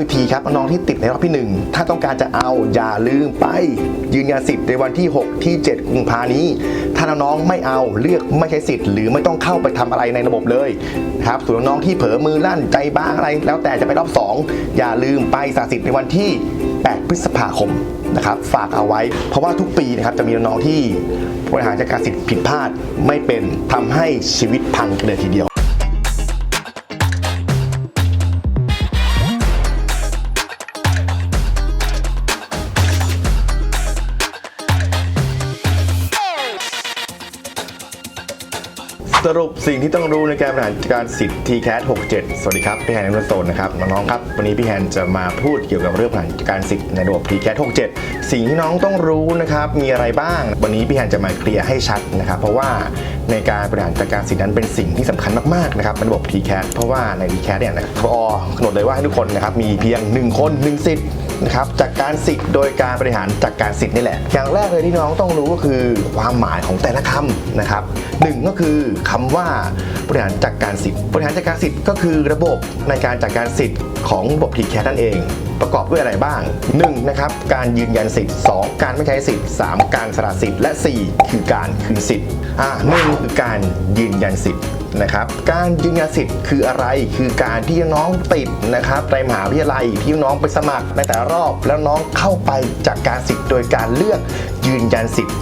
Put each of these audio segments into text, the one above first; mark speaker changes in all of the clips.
Speaker 1: วิธีครับน้องที่ติดในรอบที่ 1 ถ้าต้องการจะเอาอย่าลืมไป ยืนยันสิทธิ์ในวันที่ 6 ที่ 7 กุมภานี้ ถ้าน้องไม่เอาเลือกไม่ใช้สิทธิ์ หรือไม่ต้องเข้าไปทำอะไรในระบบเลยครับส่วนน้องที่เผลอมือลั่นใจบ้างอะไร แล้วแต่จะไปรอบ 2 อย่าลืมไปสาสิทธิ์ในวันที่ 8 พฤษภาคมนะครับฝากเอาไว้ เพราะว่าทุกปีนะครับจะมีน้องที่บริหารจัดการสิทธิ์ผิดพลาดไม่เป็นทำให้ชีวิตพังกันเลยทีเดียว สรุปสิ่งที่ต้องรู้ในการบริหารการสิทธิ์ TCAT 67 สวัสดีครับ พี่แฮนนันโซนนะครับน้องๆครับ วันนี้พี่แฮนจะมาพูดเกี่ยวกับเรื่องบริหารการสิทธิ์ในระบบ TCAT 67 สิ่งที่น้องต้องรู้นะครับมีอะไรบ้าง วันนี้พี่แฮนจะมาเคลียร์ให้ชัดนะครับเพราะว่าในการบริหารจัดการสิทธิ์นั้นเป็นสิ่งที่สำคัญมากๆนะครับในระบบ TCAT เพราะว่าใน TCAT เนี่ยนะครับพอกำหนดเลยว่าให้ทุกคนนะครับมีเพียง 1 คน 1 สิทธิ์ นะครับจัดการสิทธิ์โดยการบริหารจัดการสิทธิ์นี่แหละ อย่างแรกเลยที่น้องต้องรู้ก็คือความหมายของแต่ละคำนะครับหนึ่งก็คือคำว่าบริหารจัดการสิทธิ์บริหารจัดการสิทธิ์ก็คือระบบในการจัดการสิทธิ์ของระบบ TCAT นั่นเอง ประกอบด้วยอะไรบ้าง 1 นะครับการยืนยันสิทธิ์ 2 การไม่ใช้สิทธิ์ 3 การสละสิทธิ์และ 4 คือการคืนสิทธิ์อ่าหนึ่งคือการยืนยันสิทธิ์ นะครับ การยืนยันสิทธิ์คืออะไร คือการที่น้องติดนะครับในมหาวิทยาลัยที่น้องไปสมัครในแต่ละรอบ แล้วน้องเข้าไปจากการสิทธิ์โดยการเลือกยืนยันสิทธิ์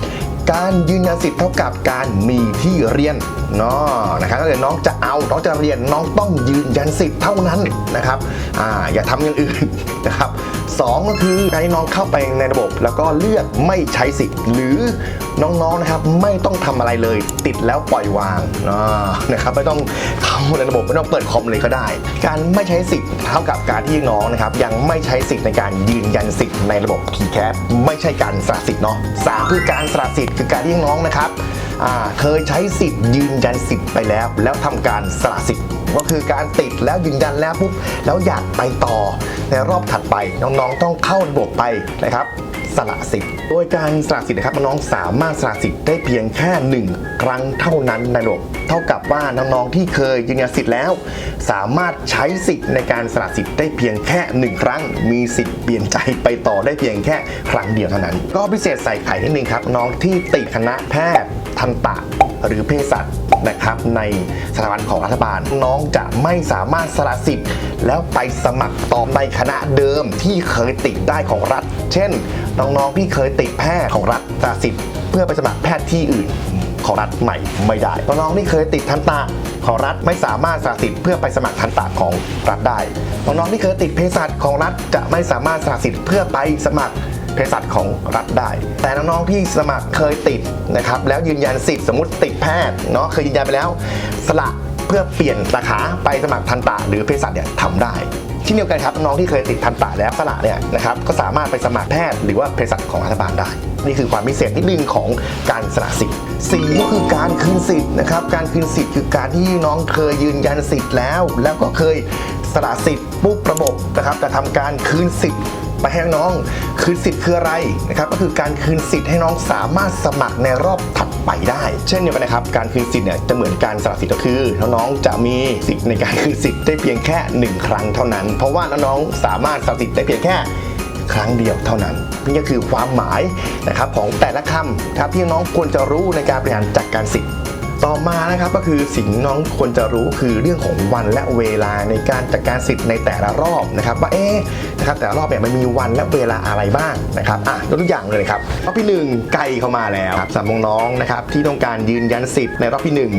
Speaker 1: การยืนยันสิทธิ์เท่ากับการมีที่เรียนเนาะนะครับถ้าเกิดน้องจะเอา น้องจะเรียนน้องต้องยืนยันสิทธิ์เท่านั้นนะครับอ่าอย่าทำอย่างอื่นนะครับสองก็คือการที่น้องเข้าไปในระบบ แล้วก็เลือกไม่ใช้สิทธิ์ หรือน้องๆนะครับไม่ต้องทำอะไรเลย ติดแล้วปล่อยวางเนาะนะครับไม่ต้องเข้าในระบบไม่ต้องเปิดคอมเลยก็ได้ การไม่ใช้สิทธิ์เท่ากับการที่น้องนะครับยังไม่ใช้สิทธิ์ในการยืนยันสิทธิ์ในระบบ TCAT ไม่ใช่การสละสิทธิ์เนาะสามคือการสละสิทธิ์คือการที่น้องนะครับเคยใช้สิทธิ์ยืนยันสิทธิ์ไปแล้ว แล้วทำการสละสิทธิ์ก็คือการติดแล้วยืนยันแล้วปุ๊บแล้วอยากไปต่อในรอบถัดไปน้องๆต้องเข้าระบบไปนะครับ สละสิทธิ์ โดยการสละสิทธิ์นะครับน้องๆสามารถสละสิทธิ์ได้เพียงแค่ 1 ครั้งเท่านั้นในระบบเท่ากับว่าน้องๆที่เคยยืนยันสิทธิ์แล้ว สามารถใช้สิทธิ์ในการสละสิทธิ์ได้เพียงแค่ 1 ครั้ง มีสิทธิ์เปลี่ยนใจไปต่อได้เพียงแค่ครั้งเดียวเท่านั้น ก็พิเศษใส่ไข่นิดนึงครับน้องที่ติดคณะแพทย์ทันตะ หรือเภสัชนะครับในสถาบันของรัฐบาล น้องจะไม่สามารถสละสิทธิ์ แล้วไปสมัครต่อในคณะเดิมที่เคยติดได้ของรัฐ เช่น น้องๆที่เคยติดแพทย์ของรัฐสละสิทธิ์ เพื่อไปสมัครแพทย์ที่อื่นของรัฐใหม่ไม่ได้น้องๆที่เคยติดทันตะของรัฐไม่สามารถสละสิทธิ์เพื่อไปสมัครทันตะของรัฐได้น้องๆที่เคยติดเภสัชของรัฐจะไม่สามารถสละสิทธิ์เพื่อไปสมัคร เภสัชของรัฐได้ แต่น้องๆที่สมัครเคยติดนะครับแล้วยืนยันสิทธิ์สมมติติดแพทย์เนาะเคยยืนยันไปแล้ว สละเพื่อเปลี่ยนสาขาไปสมัครทันตะหรือเภสัชเนี่ยทำได้เช่นเดียวกันครับน้องที่เคยติดทันตะแล้วสละเนี่ยนะครับก็สามารถไปสมัครแพทย์หรือว่าเภสัชของรัฐบาลได้ นี่คือความพิเศษนิดนึงของการสละสิทธิ์สี่ก็คือการคืนสิทธิ์นะครับการคืนสิทธิ์คือการที่น้องเคยยืนยันสิทธิ์แล้ว แล้วก็เคยสละสิทธิ์ปุ๊บระบบนะครับจะทำการคืนสิทธิ์ ไปให้น้องคืนสิทธิ์คืออะไรนะครับก็คือการคืนสิทธิ์ให้น้องสามารถสมัครในรอบถัดไปได้ เช่นเดียวกันนะครับการคืนสิทธิ์เนี่ยจะเหมือนการสละสิทธิ์ก็คือน้องๆจะมีสิทธิ์ในการคืนสิทธิ์ได้เพียงแค่ 1 ครั้งเท่านั้น เพราะว่าน้องๆสามารถสละสิทธิ์ได้เพียงแค่ครั้งเดียวเท่านั้นนี่ก็คือความหมายนะครับของแต่ละคำครับที่น้องควรจะรู้ในการบริหารจัดการสิทธิ์ ต่อมานะครับก็คือสิ่งน้องควรจะรู้คือเรื่องของวันและเวลาในการจัดการสิทธิ์ในแต่ละรอบนะครับว่าเอ๊ะนะครับแต่ละรอบเนี่ยมันมีวันและเวลาอะไรบ้างนะครับอะยกตัวอย่างเลยครับรอบที่หนึ่งไกลเข้ามาแล้วสำหรับน้องๆนะครับที่ต้องการยืนยันสิทธิ์ในรอบที่หนึ่ง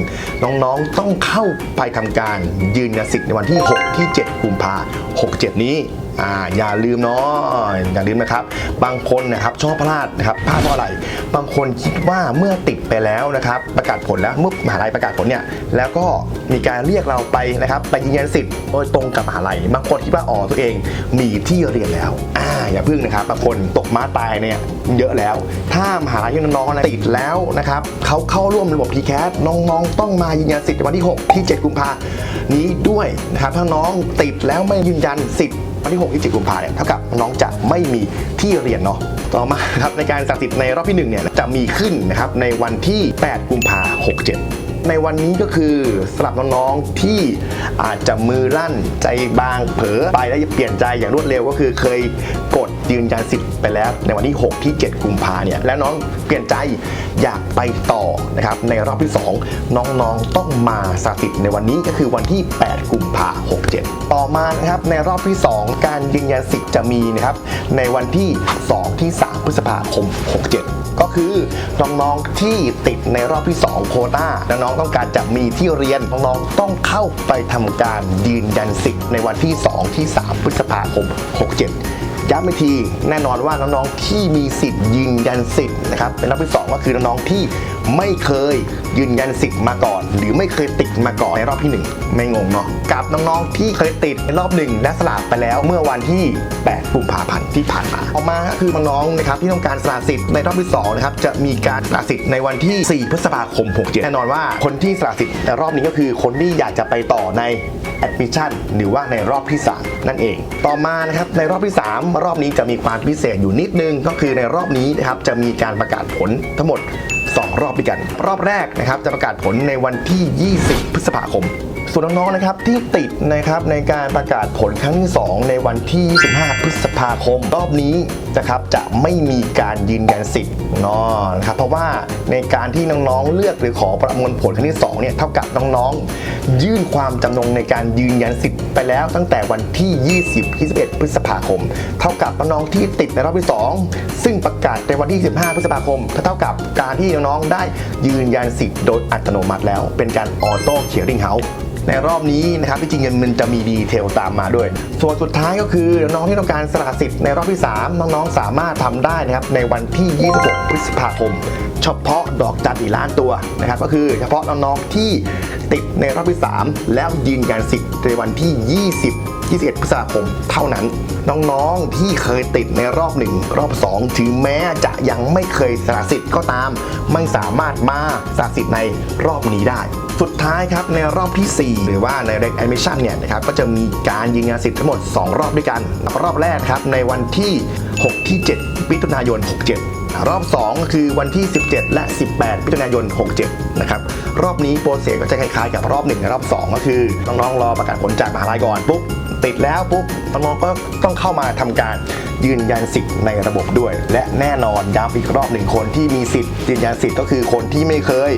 Speaker 1: น้องๆต้องเข้าไปทำการยืนยันสิทธิ์ในวันที่ 6 ที่ 7 กุมภา67 นี้ อ่าอย่าลืมเนาะอย่าลืมนะครับ บางคนนะครับชอบพลาดนะครับพลาดเพราะอะไร บางคนคิดว่าเมื่อติดไปแล้วนะครับประกาศผลแล้วเมื่อมหาลัยประกาศผลเนี่ยแล้วก็มีการเรียกเราไปนะครับไปยืนยันสิทธิ์โดยตรงกับมหาลัยบางคนคิดว่าอ๋อตัวเองมีที่เรียนแล้วอ่าอย่าพึ่งนะครับบางคนตกม้าตายเนี่ยเยอะแล้ว ถ้ามหาลัยที่น้องๆติดแล้วนะครับเขาเข้าร่วมระบบ TCAT น้องๆ ต้องมายืนยันสิทธิ์วันที่ 6 ที่ 7 กุมภานี้ด้วยนะครับถ้าน้องติดแล้วไม่ยืนยันสิทธิ์วันที่6ที่7กุมภาเนี่ยเท่ากับน้องจะไม่มีที่เรียนเนาะต่อมาครับในการสักสิทธิ์ในรอบที่1เนี่ยจะมีขึ้นนะครับในวันที่ 8 กุมภา67ในวันนี้ก็คือสำหรับน้องๆที่อาจจะมือลั่นใจบางเผลอไปแล้วเปลี่ยนใจอย่างรวดเร็วก็คือเคยกดยืนยันสิทธิ์ไปแล้ว ในวันที่ 6 ที่ 7 กุมภาเนี่ยแล้วน้องเปลี่ยนใจอยากไปต่อนะครับในรอบที่ 2 น้องๆต้องมาสาสิทธิ์ในวันนี้ก็คือวันที่ 8 กุมภา67 ต่อมานะครับในรอบที่ 2 การยืนยันสิทธิ์จะมีนะครับในวันที่ 2 ที่ 3 พฤษภาคม 67 ก็คือน้องๆที่ติดในรอบที่ 2 โคต้าและน้องต้องการจะมีที่เรียนน้องๆต้องเข้าไปทำการยืนยันสิทธิ์ในวันที่ 2 ที่ 3 พฤษภาคม 67ย้ำอีกทีแน่นอนว่าน้องๆที่มีสิทธิ์ยืนยันสิทธิ์นะครับเป็นรอบที่ 2 ก็คือน้องๆที่ ไม่เคยยืนยันสิทธิ์มาก่อน หรือไม่เคยติดมาก่อนในรอบที่ 1 ไม่งงเนาะกับน้องๆที่เคยติดในรอบหนึ่งและสลับไปแล้วเมื่อวันที่ 8 กุมภาพันธ์ที่ผ่านมาต่อมาคือน้องๆนะครับที่ต้องการสละสิทธิ์ในรอบที่2นะครับจะมีการสละสิทธิ์ในวันที่ 4 พฤษภาคม 67 แน่นอนว่าคนที่สละสิทธิ์ในรอบนี้ก็คือคนที่อยากจะไปต่อใน admission หรือว่าในรอบที่ 3 นั่นเอง ต่อมานะครับในรอบที่ 3 รอบนี้จะมีความพิเศษอยู่นิดนึง ก็คือในรอบนี้นะครับจะมีการประกาศผลทั้งหมด 2 รอบด้วยกัน รอบแรกนะครับจะประกาศผลในวันที่ 20 พฤษภาคม ส่วนน้องๆนะครับที่ติดนะครับในการประกาศผลครั้งที่ 2 ในวันที่ 25 พฤษภาคม รอบนี้นะครับจะไม่มีการยืนยันสิทธิ์เนาะนะครับเพราะว่าในการที่น้องๆเลือกหรือขอประมวลผลครั้งที่2เนี่ยเท่ากับน้องๆ ยื่นความจำนงในการยืนยันสิทธิ์ไปแล้วตั้งแต่วันที่ 20 21 พฤษภาคม เท่ากับน้องๆที่ติดในรอบที่ 2 ซึ่งประกาศในวันที่ 15 พฤษภาคมเท่ากับการที่น้องๆได้ยืนยันสิทธิ์โดยอัตโนมัติแล้ว เป็นการออโต้เคียริงเฮาส์ ในรอบนี้นะครับที่จริงมันจะมีดีเทลตามมาด้วย ส่วนสุดท้ายก็คือน้องที่ต้องการสละสิทธิ์ในรอบที่ 3 น้องๆสามารถทำได้นะครับในวันที่ 26 พฤษภาคม เฉพาะดอกจันอีล้านตัวนะครับก็คือเฉพาะน้องๆที่ติดในรอบที่ 3 แล้วยืนยันสิทธิ์ในวันที่ 20 21 พฤษภาคมเท่านั้น น้องๆที่เคยติดในรอบ 1 รอบ 2 ถึงแม้จะยังไม่เคยสละสิทธิ์ก็ตาม ไม่สามารถมาสละสิทธิ์ในรอบนี้ได้ สุดท้ายครับในรอบที่ 4 หรือว่าใน Direct Admission เนี่ยนะครับก็จะมีการยืนยันสิทธิ์ทั้งหมด 2 รอบด้วยกัน รอบแรกครับในวันที่ 6 ที่ 7มิถุนายน 67 รอบ 2 ก็คือวันที่ 17 และ 18มิถุนายน 67 นะครับ รอบนี้โปรเซสก็จะคล้ายๆกับรอบ1และรอบ 2 ก็คือน้องๆรอประกาศผลจากมหาลัยก่อนปุ๊บติดแล้วปุ๊บน้องๆก็ต้องเข้ามาทำการยืนยันสิทธิ์ในระบบด้วย และแน่นอนย้ำอีกรอบหนึ่งคนที่มีสิทธิ์ยืนยันสิทธิ์ก็คือคนที่ไม่เคย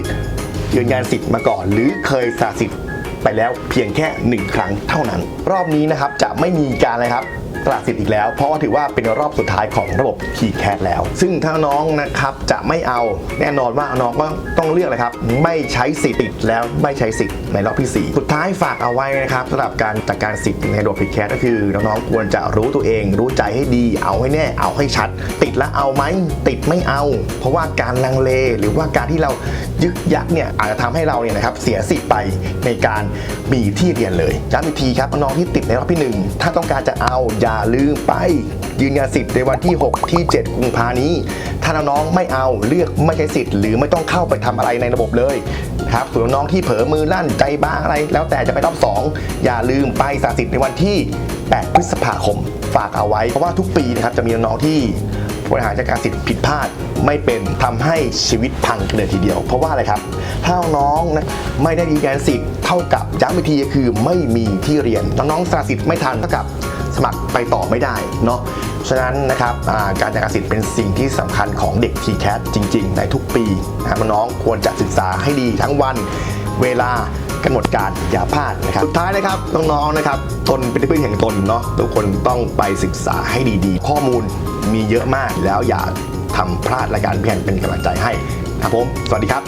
Speaker 1: ยืนยันสิทธิ์มาก่อน หรือเคยสละสิทธิ์ไปแล้วเพียงแค่หนึ่งครั้งเท่านั้น รอบนี้นะครับจะไม่มีการอะไรครับ สละสิทธิ์อีกแล้ว เพราะว่าถือว่าเป็นรอบสุดท้ายของระบบ t c a t แล้ว ซึ่งถ้าน้องนะครับจะไม่เอาแน่นอนว่าน้องก็ต้องเลือกเลยครับ ไม่ใช้สิทธิ์ติดแล้วไม่ใช้สิทธิ์ในรอบที่ 4 สุดท้ายฝากเอาไว้นะครับสำหรับการจัดการสิทธิ์ในระบบ t c a t ก็คือน้องๆควรจะรู้ตัวเอง รู้ใจให้ดีเอาให้แน่เอาให้ชัด ติดแล้วเอาไหมติดไม่เอา เพราะว่าการลังเลหรือว่าการที่เรายึกยักเนี่ยอาจจะทำให้เราเนี่ยนะครับเสียสิทธิ์ไปในการมีที่เรียนเลยย้ำอีกทีครับน้องที่ติดในรอบที่หนึ่งถ้าต้องการจะเอาอย่าลืมไปยืนยันสิทธิ์ในวันที่ 6 ที่ 7 กุมภานี้ ถ้าน้องๆไม่เอาเลือกไม่ใช้สิทธิ์ หรือไม่ต้องเข้าไปทำอะไรในระบบเลยครับส่วนน้องที่เผลอมือลั่นใจบ้าอะไร แล้วแต่จะไปรอบ 2 อย่าลืมไปสาสิทธิ์ในวันที่ 8 พฤษภาคมฝากเอาไว้ เพราะว่าทุกปีนะครับจะมีน้องที่บริหารจัดการสิทธิ์ผิดพลาดไม่เป็นทำให้ชีวิตพังเลยทีเดียว เพราะว่าอะไรครับถ้าน้องนะไม่ได้ยืนยันสิทธิ์เท่ากับย้ำอีกทีก็คือไม่มีที่เรียนน้องๆสละสิทธิ์ไม่ทันเท่ากับ สมัครไปต่อไม่ได้เนาะฉะนั้นนะครับการจัดการสิทธิ์เป็นสิ่งที่สำคัญของเด็ก t c a t จริง ๆ ในทุกปีนะครับน้องควรจะศึกษาให้ดีทั้งวันเวลากำหนดการอย่าพลาดนะครับสุดท้ายนะครับน้องๆนะครับตนเป็นที่พึ่งแห่งตนเนาะทุกคนต้องไปศึกษาให้ดีๆ ข้อมูลมีเยอะมากแล้วอย่าทำพลาดรายการเพียงเป็นกำลังใจให้ครับผม สวัสดีครับ